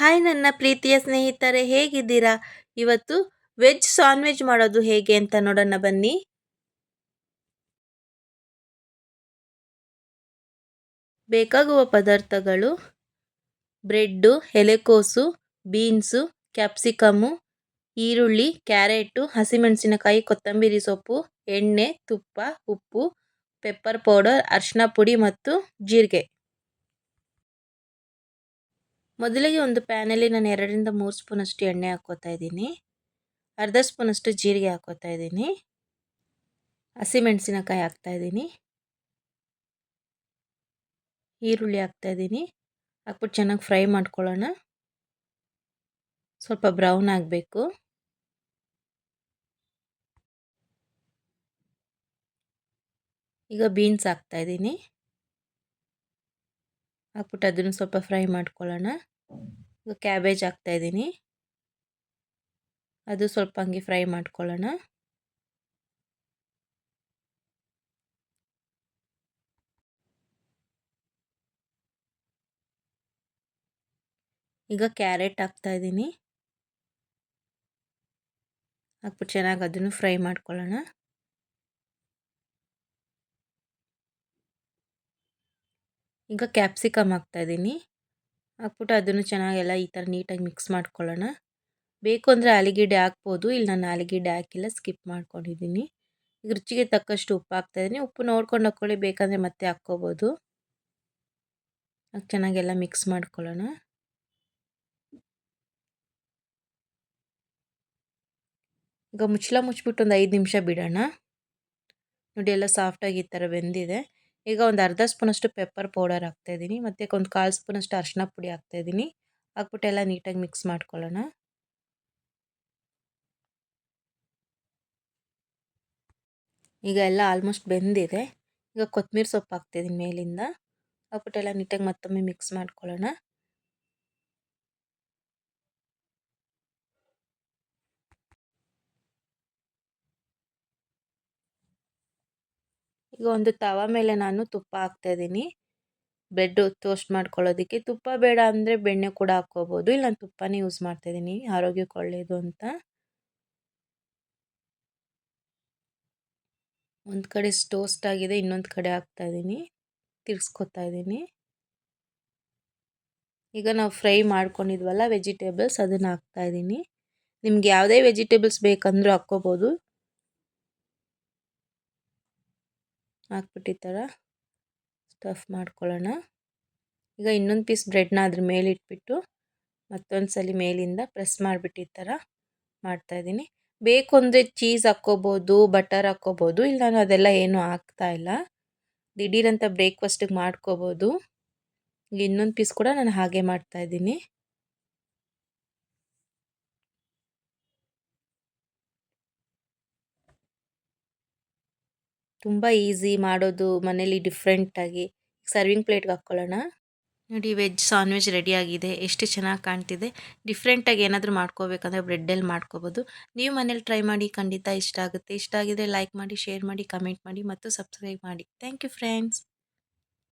Hi ನನ್ನ ಪ್ರೀತಿಯ ಸ್ನೇಹಿತರೆ, ಹೇಗಿದ್ದೀರಾ? ಇವತ್ತು ವೆಜ್ ಸಾನ್ ವೆಜ್ ಮಾಡೋದು ಹೇಗೆ ಅಂತ ನೋಡೋಣ ಬನ್ನಿ. ಬೇಕಾಗುವ ಪದಾರ್ಥಗಳು ಬ್ರೆಡ್ಡು, ಎಲೆಕೋಸು, ಬೀನ್ಸು ಕ್ಯಾಪ್ಸಿಕಮ್ಮು ಈರುಳ್ಳಿ, ಕ್ಯಾರೆಟು, ಹಸಿಮೆಣಸಿನಕಾಯಿ, ಕೊತ್ತಂಬರಿ ಸೊಪ್ಪು, ಎಣ್ಣೆ, ತುಪ್ಪ, ಉಪ್ಪು, ಪೆಪ್ಪರ್ ಪೌಡರ್ ಅರಿಶಿನ ಪುಡಿ ಮತ್ತು ಜೀರಿಗೆ. ಮೊದಲಿಗೆ ಒಂದು ಪ್ಯಾನಲ್ಲಿ ನಾನು ಎರಡರಿಂದ ಮೂರು ಸ್ಪೂನಷ್ಟು ಎಣ್ಣೆ ಹಾಕ್ಕೋತಾ ಇದ್ದೀನಿ. ಅರ್ಧ ಸ್ಪೂನಷ್ಟು ಜೀರಿಗೆ ಹಾಕ್ಕೋತಾ ಇದ್ದೀನಿ. ಹಸಿಮೆಣಸಿನಕಾಯಿ ಹಾಕ್ತಾಯಿದ್ದೀನಿ ಈರುಳ್ಳಿ ಹಾಕ್ತಾಯಿದ್ದೀನಿ ಹಾಕ್ಬಿಟ್ಟು ಚೆನ್ನಾಗಿ ಫ್ರೈ ಮಾಡ್ಕೊಳ್ಳೋಣ. ಸ್ವಲ್ಪ ಬ್ರೌನ್ ಆಗಬೇಕು. ಈಗ ಬೀನ್ಸ್ ಹಾಕ್ತಾಯಿದ್ದೀನಿ ಹಾಕ್ಬಿಟ್ಟು ಅದನ್ನು ಸ್ವಲ್ಪ ಫ್ರೈ ಮಾಡ್ಕೊಳ್ಳೋಣ. ಈಗ ಕ್ಯಾಬೇಜ್ ಹಾಕ್ತಾಯಿದ್ದೀನಿ ಅದು ಸ್ವಲ್ಪ ಹಂಗೆ ಫ್ರೈ ಮಾಡ್ಕೊಳ್ಳೋಣ. ಈಗ ಕ್ಯಾರೆಟ್ ಹಾಕ್ತಾಯಿದ್ದೀನಿ ಹಾಕ್ಬಿಟ್ಟು ಚೆನ್ನಾಗಿ ಅದನ್ನು ಫ್ರೈ ಮಾಡ್ಕೊಳ್ಳೋಣ. ಈಗ ಕ್ಯಾಪ್ಸಿಕಮ್ ಹಾಕ್ತಾಯಿದ್ದೀನಿ ಹಾಕ್ಬಿಟ್ಟು ಅದನ್ನು ಚೆನ್ನಾಗೆಲ್ಲ ಈ ಥರ ನೀಟಾಗಿ ಮಿಕ್ಸ್ ಮಾಡ್ಕೊಳ್ಳೋಣ. ಬೇಕು ಅಂದರೆ ಆಲಿಗೆಡ್ಡೆ ಹಾಕ್ಬೋದು, ಇಲ್ಲಿ ನಾನು ಆಲಿಗೆಡ್ಡೆ ಹಾಕಿಲ್ಲ ಸ್ಕಿಪ್ ಮಾಡ್ಕೊಂಡಿದ್ದೀನಿ. ಈಗ ರುಚಿಗೆ ತಕ್ಕಷ್ಟು ಉಪ್ಪು ಹಾಕ್ತಾಯಿದ್ದೀನಿ ಉಪ್ಪು ನೋಡ್ಕೊಂಡು ಹಾಕ್ಕೊಳ್ಳಿ, ಬೇಕಂದರೆ ಮತ್ತೆ ಹಾಕ್ಕೋಬೋದು. ಚೆನ್ನಾಗೆಲ್ಲ ಮಿಕ್ಸ್ ಮಾಡ್ಕೊಳ್ಳೋಣ. ಈಗ ಮುಚ್ಚಳ ಮುಚ್ಚಿಬಿಟ್ಟು ಒಂದು ಐದು ನಿಮಿಷ ಬಿಡೋಣ. ನೋಡಿ ಎಲ್ಲ ಸಾಫ್ಟಾಗಿ ಈ ಥರ ಬೆಂದಿದೆ. ಈಗ ಒಂದು ಅರ್ಧ ಸ್ಪೂನಷ್ಟು ಪೆಪ್ಪರ್ ಪೌಡರ್ ಹಾಕ್ತಾಯಿದ್ದೀನಿ ಮತ್ತು ಒಂದು ಕಾಲು ಸ್ಪೂನಷ್ಟು ಅರಿಶಿನ ಪುಡಿ ಹಾಕ್ತಾಯಿದ್ದೀನಿ ಹಾಕ್ಬಿಟ್ಟು ಎಲ್ಲ ನೀಟಾಗಿ ಮಿಕ್ಸ್ ಮಾಡ್ಕೊಳ್ಳೋಣ. ಈಗ ಎಲ್ಲ ಆಲ್ಮೋಸ್ಟ್ ಬೆಂದಿದೆ. ಈಗ ಕೊತ್ತಂಬರಿ ಸೊಪ್ಪು ಹಾಕ್ತಿದ್ದೀನಿ ಮೇಲಿಂದ. ಹಾಕ್ಬಿಟ್ಟೆಲ್ಲ ನೀಟಾಗಿ ಮತ್ತೊಮ್ಮೆ ಮಿಕ್ಸ್ ಮಾಡ್ಕೊಳ್ಳೋಣ. ಈಗ ಒಂದು ತವ ಮೇಲೆ ನಾನು ತುಪ್ಪ ಹಾಕ್ತಾಯಿದ್ದೀನಿ. ಬ್ರೆಡ್ಡು ಟೋಸ್ಟ್ ಮಾಡ್ಕೊಳ್ಳೋದಕ್ಕೆ. ತುಪ್ಪ ಬೇಡ ಅಂದರೆ ಬೆಣ್ಣೆ ಕೂಡ ಹಾಕ್ಕೋಬೋದು. ಇಲ್ಲ ನಾನು ತುಪ್ಪನೇ ಯೂಸ್ ಮಾಡ್ತಾಯಿದ್ದೀನಿ. ಆರೋಗ್ಯಕ್ಕೆ ಒಳ್ಳೆಯದು ಅಂತ. ಒಂದು ಕಡೆ ಟೋಸ್ಟ್ ಆಗಿದೆ, ಇನ್ನೊಂದು ಕಡೆ ಹಾಕ್ತಾಯಿದ್ದೀನಿ. ತಿರ್ಸ್ಕೊತಾ ಇದ್ದೀನಿ ಈಗ ನಾವು ಫ್ರೈ ಮಾಡ್ಕೊಂಡಿದ್ವಲ್ಲ ವೆಜಿಟೇಬಲ್ಸ್ ಅದನ್ನು ಹಾಕ್ತಾಯಿದ್ದೀನಿ. ನಿಮ್ಗೆ ಯಾವುದೇ ವೆಜಿಟೇಬಲ್ಸ್ ಬೇಕಂದರೂ ಹಾಕ್ಕೋಬೋದು. ಹಾಕ್ಬಿಟ್ಟು ಸ್ಟಫ್ ಮಾಡ್ಕೊಳ್ಳೋಣ. ಈಗ ಇನ್ನೊಂದು ಪೀಸ್ ಬ್ರೆಡ್ನ ಅದ್ರ ಮೇಲೆ ಇಟ್ಬಿಟ್ಟು ಮತ್ತೊಂದು ಸಲ ಮೇಲಿಂದ ಪ್ರೆಸ್ ಮಾಡಿಬಿಟ್ಟು ಥರ ಮಾಡ್ತಾಯಿದ್ದೀನಿ ಬೇಕು ಅಂದರೆ ಚೀಸ್ ಹಾಕ್ಕೋಬೋದು ಬಟರ್ ಹಾಕ್ಕೋಬೋದು ಇಲ್ಲ ನಾನು ಅದೆಲ್ಲ ಏನೂ ಹಾಕ್ತಾಯಿಲ್ಲ ದಿಢೀರಂತ ಬ್ರೇಕ್ಫಾಸ್ಟಿಗೆ ಮಾಡ್ಕೋಬೋದು. ಇನ್ನೊಂದು ಪೀಸ್ ಕೂಡ ನಾನು ಹಾಗೆ ಮಾಡ್ತಾಯಿದ್ದೀನಿ ತುಂಬ ಈಸಿ ಮಾಡೋದು ಮನೇಲಿ ಡಿಫ್ರೆಂಟಾಗಿ ಸರ್ವಿಂಗ್ ಪ್ಲೇಟ್ಗೆ ಹಾಕ್ಕೊಳ್ಳೋಣ. ನೋಡಿ ವೆಜ್ ಸಾನ್ ವೆಜ್ ರೆಡಿಯಾಗಿದೆ ಎಷ್ಟು ಚೆನ್ನಾಗಿ ಕಾಣ್ತಿದೆ. ಡಿಫ್ರೆಂಟಾಗಿ ಏನಾದರೂ ಮಾಡ್ಕೋಬೇಕಂದ್ರೆ ಬ್ರೆಡ್ಡಲ್ಲಿ ಮಾಡ್ಕೋಬೋದು. ನೀವು ಮನೇಲಿ ಟ್ರೈ ಮಾಡಿ, ಖಂಡಿತ ಇಷ್ಟ ಆಗುತ್ತೆ. ಇಷ್ಟ ಆಗಿದ್ರೆ ಲೈಕ್ ಮಾಡಿ ಶೇರ್ ಮಾಡಿ ಕಮೆಂಟ್ ಮಾಡಿ, ಮತ್ತು ಸಬ್ಸ್ಕ್ರೈಬ್ ಮಾಡಿ. Thank you friends